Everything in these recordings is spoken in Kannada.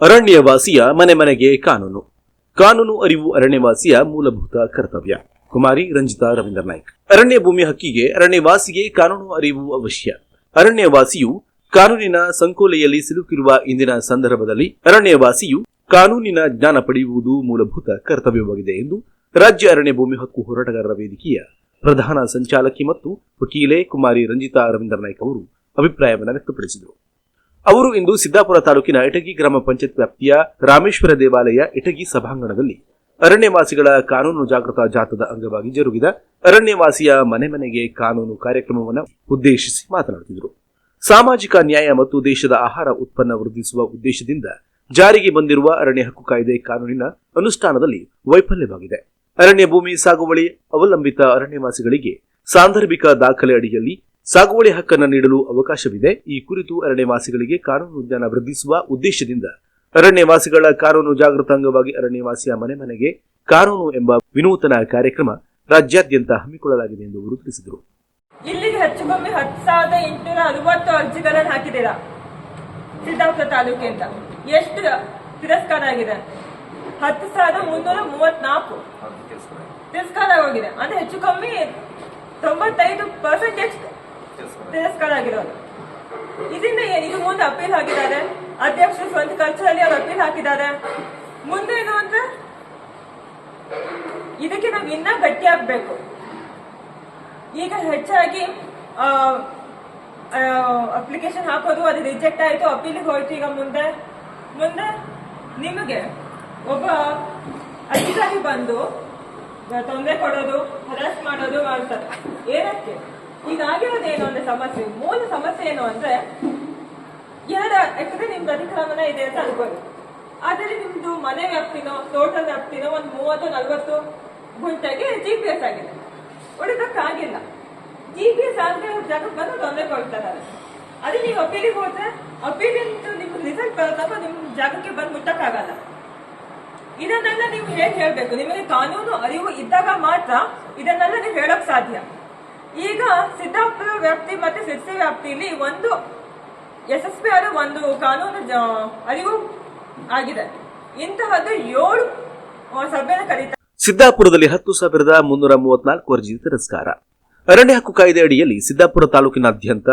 ಅರಣ್ಯವಾಸಿಯ ಮನೆ ಮನೆಗೆ ಕಾನೂನು. ಕಾನೂನು ಅರಿವು ಅರಣ್ಯವಾಸಿಯ ಮೂಲಭೂತ ಕರ್ತವ್ಯ. ಕುಮಾರಿ, ರಂಜಿತಾ, ರವೀಂದ್ರ ನಾಯ್ಕ್. ಅರಣ್ಯ ಭೂಮಿ ಹಕ್ಕಿಗೆ ಅರಣ್ಯವಾಸಿಗೆ ಕಾನೂನು ಅರಿವು ಅವಶ್ಯ. ಅರಣ್ಯವಾಸಿಯು ಕಾನೂನಿನ ಸಂಕೋಲೆಯಲ್ಲಿ ಸಿಲುಕಿರುವ ಇಂದಿನ ಸಂದರ್ಭದಲ್ಲಿ ಅರಣ್ಯವಾಸಿಯು ಕಾನೂನಿನ ಜ್ಞಾನ ಪಡೆಯುವುದು ಮೂಲಭೂತ ಕರ್ತವ್ಯವಾಗಿದೆ ಎಂದು ರಾಜ್ಯ ಅರಣ್ಯ ಭೂಮಿ ಹಕ್ಕು ಹೋರಾಟಗಾರರ ವೇದಿಕೆಯ ಪ್ರಧಾನ ಸಂಚಾಲಕಿ ಮತ್ತು ವಕೀಲೆ ಕುಮಾರಿ, ರಂಜಿತಾ, ರವೀಂದ್ರ ನಾಯ್ಕ್ ಅವರು ಅಭಿಪ್ರಾಯವನ್ನು ವ್ಯಕ್ತಪಡಿಸಿದರು. ಅವರು ಇಂದು ಸಿದ್ದಾಪುರ ತಾಲೂಕಿನ ಇಟಗಿ ಗ್ರಾಮ ಪಂಚಾಯತ್ ವ್ಯಾಪ್ತಿಯ ರಾಮೇಶ್ವರ ದೇವಾಲಯ ಇಟಗಿ ಸಭಾಂಗಣದಲ್ಲಿ ಅರಣ್ಯವಾಸಿಗಳ ಕಾನೂನು ಜಾಗೃತ ಜಾಥಾದ ಅಂಗವಾಗಿ ಜರುಗಿದ ಅರಣ್ಯವಾಸಿಯ ಮನೆ ಮನೆಗೆ ಕಾನೂನು ಕಾರ್ಯಕ್ರಮವನ್ನು ಉದ್ದೇಶಿಸಿ ಮಾತನಾಡುತ್ತಿದ್ದರು. ಸಾಮಾಜಿಕ ನ್ಯಾಯ ಮತ್ತು ದೇಶದ ಆಹಾರ ಉತ್ಪನ್ನ ವೃದ್ಧಿಸುವ ಉದ್ದೇಶದಿಂದ ಜಾರಿಗೆ ಬಂದಿರುವ ಅರಣ್ಯ ಹಕ್ಕು ಕಾಯ್ದೆ ಕಾನೂನಿನ ಅನುಷ್ಠಾನದಲ್ಲಿ ವೈಫಲ್ಯವಾಗಿದೆ. ಅರಣ್ಯ ಭೂಮಿ ಸಾಗುವಳಿ ಅವಲಂಬಿತ ಅರಣ್ಯವಾಸಿಗಳಿಗೆ ಸಾಂದರ್ಭಿಕ ದಾಖಲೆ ಅಡಿಯಲ್ಲಿ ಸಾಗುವಳಿ ಹಕ್ಕನ್ನು ನೀಡಲು ಅವಕಾಶವಿದೆ. ಈ ಕುರಿತು ಅರಣ್ಯವಾಸಿಗಳಿಗೆ ಕಾನೂನು ಜ್ಞಾನ ವೃದ್ಧಿಸುವ ಉದ್ದೇಶದಿಂದ ಅರಣ್ಯವಾಸಿಗಳ ಕಾನೂನು ಜಾಗೃತ ಅಂಗವಾಗಿ ಅರಣ್ಯವಾಸಿಯ ಮನೆ ಮನೆಗೆ ಕಾನೂನು ಎಂಬ ವಿನೂತನ ಕಾರ್ಯಕ್ರಮ ರಾಜ್ಯಾದ್ಯಂತ ಹಮ್ಮಿಕೊಳ್ಳಲಾಗಿದೆ ಎಂದು ಅವರು ತಿಳಿಸಿದರು. ಇಲ್ಲಿಗೆ ಹೆಚ್ಚು ಕಮ್ಮಿ ಹತ್ತು ಸಾವಿರದ ಎಂಟುನೂರ ಅರವತ್ತು ಅರ್ಜಿಗಳನ್ನು ಹಾಕಿದ್ದೀರಾ? ಸಿದ್ದಾಪುರ ತಾಲೂಕಿಂದ ಎಷ್ಟು ತಿರಸ್ಕಾರ ಆಗಿದೆ? ಹತ್ತು ಸಾವಿರದ ಮುನ್ನೂರ ಮೂವತ್ನಾಲ್ಕು ತಿರಸ್ಕಾರ ಆಗೋಗಿದೆ. ಅಂದ್ರೆ ಹೆಚ್ಚು ಕಮ್ಮಿ ತೊಂಬತ್ತೈದು ಪರ್ಸೆಂಟೇಜ್ ತಿರಸ್ಕಾರ ಆಗಿರೋದು. ಇದರಿಂದ ಇದು ಮುಂದೆ ಅಪೀಲ್ ಹಾಕಿದ್ದಾರೆ? ಅಧ್ಯಕ್ಷರು ಸ್ವಂತ ಖರ್ಚಲ್ಲಿ ಅವ್ರು ಅಪೀಲ್ ಹಾಕಿದ್ದಾರೆ. ಮುಂದೆ ಏನು ಅಂದ್ರೆ ಇದಕ್ಕೆ ನಾವು ಇನ್ನ ಗಟ್ಟಿ ಆಗ್ಬೇಕು ಈಗ ಹೆಚ್ಚಾಗಿ ಅಪ್ಲಿಕೇಶನ್ ಹಾಕೋದು, ಅದು ರಿಜೆಕ್ಟ್ ಆಯಿತು ಅಪೀಲಿಗೆ ಹೋಯ್ತು ಈಗ ಮುಂದೆ. ಮುಂದೆ ನಿಮಗೆ ಒಬ್ಬ ಅಧಿಕಾರಿ ಬಂದು, ತೊಂದರೆ ಕೊಡೋದು ಹರಾಸ್ ಮಾಡೋದು ಮಾಡ್ತಾರೆ ಏನಕ್ಕೆ? ಈಗ ಆಗಿರೋದೇನು ಅಂದ್ರೆ ಸಮಸ್ಯೆ, ಮೂಲ ಸಮಸ್ಯೆ ಏನು ಅಂದ್ರೆ ಎರಡು ಎಕರೆ ನಿಮ್ ಪ್ರತಿಕ್ರಮಣ ಇದೆ ಅಂತ ಅನ್ಬೋದು. ಆದ್ರೆ ನಿಮ್ದು ಮನೆ ವ್ಯಾಪ್ತಿನೋ ತೋಟ ವ್ಯಾಪ್ತಿನೋ ಒಂದು ಮೂವತ್ತು, ನಲ್ವತ್ತು ಗುಂಟೆಗೆ ಜಿ ಪಿ ಎಸ್ ಆಗಿದೆ. ಹೊಡಿದಕ್ಕಾಗಿಲ್ಲ ಜಿ ಪಿ ಎಸ್ ಆಗದೆ ಜಾಗಕ್ಕೆ ಬಂದು ತೊಂದರೆ ಕೊಡ್ತಾರೆ. ಅದೇ ನೀವು ಅಪೀಲಿಗೆ ಹೋದ್ರೆ ಅಪೀಲಿಂದ ನಿಮ್ಗೆ ರಿಸಲ್ಟ್ ಬರುತ್ತಪ್ಪ ನಿಮ್ ಜಾಗಕ್ಕೆ ಬಂದು ಮುಟ್ಟಕ್ಕಾಗಲ್ಲ. ಇದನ್ನೆಲ್ಲ ನೀವು ಹೇಗೆ ಹೇಳ್ಬೇಕು? ನಿಮಗೆ ಕಾನೂನು ಅರಿವು ಇದ್ದಾಗ ಮಾತ್ರ ಇದನ್ನೆಲ್ಲ ನೀವು ಹೇಳಕ್ ಸಾಧ್ಯ. ಈಗ ಸಿದ್ದಾಪುರ ವ್ಯಾಪ್ತಿ ಮತ್ತೆ ಸಿರ್ಸಿ ವ್ಯಾಪ್ತಿಯಲ್ಲಿ ಒಂದು ಯಶಸ್ವಿ ಆದ ಒಂದು ಕಾನೂನು ಅರಿವು ಆಗಿದೆ. ಇಂತಹದ್ದು ಏಳು ಸಭೆಯನ್ನು ಕರೀತಾರೆ ಸಿದ್ದಾಪುರದಲ್ಲಿ ಹತ್ತು ಸಾವಿರದ ಮುನ್ನೂರ ಮೂವತ್ನಾಲ್ಕು ಅರ್ಜಿ ತಿರಸ್ಕಾರ. ಅರಣ್ಯ ಹಕ್ಕು ಕಾಯ್ದೆ ಅಡಿಯಲ್ಲಿ ಸಿದ್ದಾಪುರ ತಾಲೂಕಿನಾದ್ಯಂತ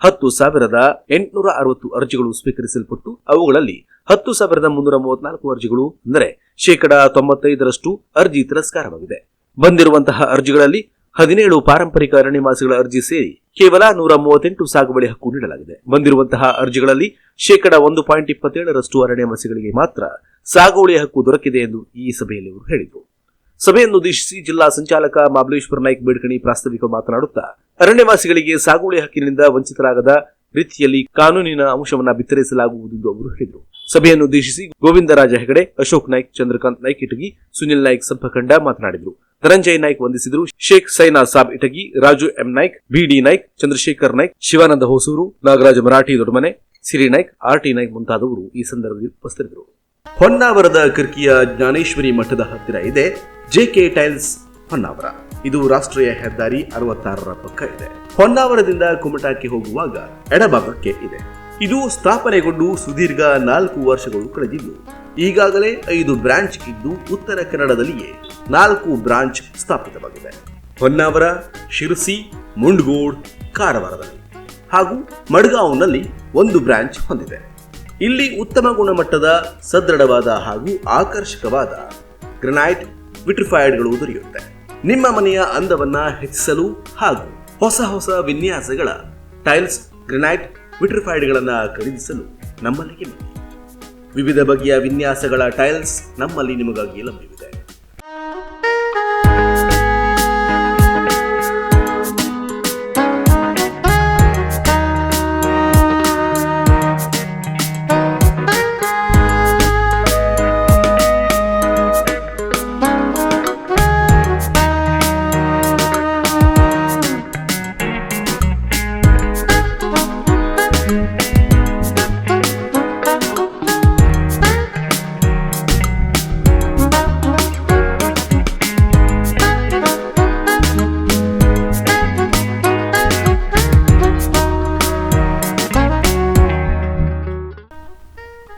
ಹತ್ತು ಸಾವಿರದ ಎಂಟುನೂರ ಅರವತ್ತು ಅರ್ಜಿಗಳು ಸ್ವೀಕರಿಸಲ್ಪಟ್ಟು, ಅವುಗಳಲ್ಲಿ ಹತ್ತು ಸಾವಿರದ ಮುನ್ನೂರ ಮೂವತ್ನಾಲ್ಕು ಅರ್ಜಿಗಳು ಅಂದರೆ ಶೇಕಡಾ ತೊಂಬತ್ತೈದರಷ್ಟು ಅರ್ಜಿ ತಿರಸ್ಕಾರವಾಗಿದೆ. ಬಂದಿರುವಂತಹ ಅರ್ಜಿಗಳಲ್ಲಿ ಹದಿನೇಳು ಪಾರಂಪರಿಕ ಅರಣ್ಯವಾಸಿಗಳ ಅರ್ಜಿ ಸೇರಿ ಕೇವಲ ನೂರ ಮೂವತ್ತೆಂಟು ಸಾಗುವಳಿ ಹಕ್ಕು ನೀಡಲಾಗಿದೆ. ಬಂದಿರುವಂತಹ ಅರ್ಜಿಗಳಲ್ಲಿ ಶೇಕಡ ಒಂದು ಪಾಯಿಂಟ್ ಇಪ್ಪತ್ತೇಳರಷ್ಟು ಅರಣ್ಯವಾಸಿಗಳಿಗೆ ಮಾತ್ರ ಸಾಗುವಳಿ ಹಕ್ಕು ದೊರಕಿದೆ ಎಂದು ಈ ಸಭೆಯಲ್ಲಿ ಅವರು ಹೇಳಿದರು. ಸಭೆಯನ್ನುದ್ದೇಶಿಸಿ ಜಿಲ್ಲಾ ಸಂಚಾಲಕ ಮಾಬಲೇಶ್ವರ ನಾಯ್ಕ ಬೇಡ್ಕಣಿ ಪ್ರಾಸ್ತಾವಿಕ ಮಾತನಾಡುತ್ತಾ, ಅರಣ್ಯವಾಸಿಗಳಿಗೆ ಸಾಗುವಳಿ ಹಕ್ಕಿನಿಂದ ವಂಚಿತರಾಗದ ರೀತಿಯಲ್ಲಿ ಕಾನೂನಿನ ಅಂಶವನ್ನು ಬಿತ್ತರಿಸಲಾಗುವುದು ಎಂದು ಅವರು ಹೇಳಿದರು. ಸಭೆಯನ್ನುದ್ದೇಶಿಸಿ ಗೋವಿಂದರಾಜ ಹೆಗಡೆ, ಅಶೋಕ್ ನಾಯ್ಕ್, ಚಂದ್ರಕಾಂತ್ ನಾಯ್ಕ್ ಇಟಗಿ, ಸುನಿಲ್ ನಾಯ್ಕ್ ಸಂಪಖಂಡ ಮಾತನಾಡಿದರು. ಧನಂಜಯ ನಾಯ್ಕ್ ವಂದಿಸಿದರು. Shaikh Saina Sab Itagi, Raju M Naik, B D Naik, Chandrashekhar Naik, Shivananda Hosur, Nagaraja Marathi Doddamane, Siri Naik R T Naik ಮುಂತಾದವರು ಈ ಸಂದರ್ಭದಲ್ಲಿ ಉಪಸ್ಥಿತರಿದ್ದರು. ಹೊನ್ನಾವರದ ಕಿರ್ಕಿಯ ಜ್ಞಾನೇಶ್ವರಿ ಮಠದ ಹತ್ತಿರ ಇದೆ ಜೆಕೆ ಟೈಲ್ಸ್ ಹೊನ್ನಾವರ. ಇದು ರಾಷ್ಟ್ರೀಯ ಹೆದ್ದಾರಿ ಅರವತ್ತಾರರ ಪಕ್ಕ ಇದೆ. ಹೊನ್ನಾವರದಿಂದ ಕುಮಟಾಕ್ಕೆ ಹೋಗುವಾಗ ಎಡಭಾಗಕ್ಕೆ ಇದೆ. ಇದು ಸ್ಥಾಪನೆಗೊಂಡು ಸುದೀರ್ಘ ನಾಲ್ಕು ವರ್ಷಗಳು ಕಳೆದಿದ್ದು, ಈಗಾಗಲೇ ಐದು ಬ್ರಾಂಚ್ ಇದ್ದು ಉತ್ತರ ಕನ್ನಡದಲ್ಲಿಯೇ ನಾಲ್ಕು ಬ್ರಾಂಚ್ ಸ್ಥಾಪಿತವಾಗಿದೆ. ಹೊನ್ನಾವರ, ಶಿರಸಿ, ಮುಂಡ್ಗೋಡ್, ಕಾರವಾರದಲ್ಲಿ ಹಾಗೂ ಮಡ್ಗಾಂವ್ನಲ್ಲಿ ಒಂದು ಬ್ರಾಂಚ್ ಹೊಂದಿದೆ. ಇಲ್ಲಿ ಉತ್ತಮ ಗುಣಮಟ್ಟದ ಸದೃಢವಾದ ಹಾಗೂ ಆಕರ್ಷಕವಾದ ಗ್ರನೈಟ್ ವಿಟ್ರಿಫೈಡ್ಗಳು ದೊರೆಯುತ್ತೆ. ನಿಮ್ಮ ಮನೆಯ ಅಂದವನ್ನ ಹೆಚ್ಚಿಸಲು ಹಾಗೂ ಹೊಸ ಹೊಸ ವಿನ್ಯಾಸಗಳ ಟೈಲ್ಸ್, ಗ್ರನೈಟ್ ವಿಟ್ರಿಫೈಡ್ಗಳನ್ನು ಖರೀದಿಸಲು ನಮ್ಮಲ್ಲಿಗೆ ವಿವಿಧ ಬಗೆಯ ವಿನ್ಯಾಸಗಳ ಟೈಲ್ಸ್ ನಮ್ಮಲ್ಲಿ ನಿಮಗಾಗಿ ಲಭ್ಯವಿದೆ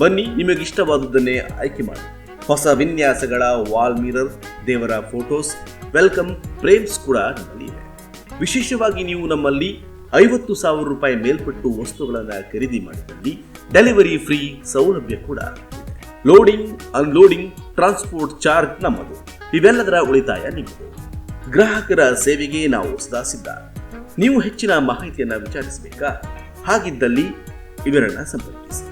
ಬನ್ನಿ ನಿಮಗೆ ಇಷ್ಟವಾದುದನ್ನೇ ಆಯ್ಕೆ ಮಾಡಿ. ಹೊಸ ವಿನ್ಯಾಸಗಳ ವಾಲ್ ಮಿರರ್, ದೇವರ ಫೋಟೋಸ್, ವೆಲ್ಕಮ್ ಫ್ರೇಮ್ಸ್ ಕೂಡ ನಮ್ಮಲ್ಲಿ ಇವೆ ವಿಶೇಷವಾಗಿ ನೀವು ನಮ್ಮಲ್ಲಿ ಐವತ್ತು ಸಾವಿರ ರೂಪಾಯಿ ಮೇಲ್ಪಟ್ಟು ವಸ್ತುಗಳನ್ನು ಖರೀದಿ ಮಾಡಿದಲ್ಲಿ ಡೆಲಿವರಿ ಫ್ರೀ ಸೌಲಭ್ಯ ಕೂಡ ಲೋಡಿಂಗ್, ಅನ್ಲೋಡಿಂಗ್, ಟ್ರಾನ್ಸ್ಪೋರ್ಟ್ ಚಾರ್ಜ್ ನಮ್ಮದು. ಇವೆಲ್ಲದರ ಉಳಿತಾಯ ನಿಮ್ಮದು. ಗ್ರಾಹಕರ ಸೇವೆಗೆ ನಾವು ಸದಾ ಸಿದ್ಧ. ನೀವು ಹೆಚ್ಚಿನ ಮಾಹಿತಿಯನ್ನು ವಿಚಾರಿಸಬೇಕಾ? ಹಾಗಿದ್ದಲ್ಲಿ ಇವರನ್ನು ಸಂಪರ್ಕಿಸಿ.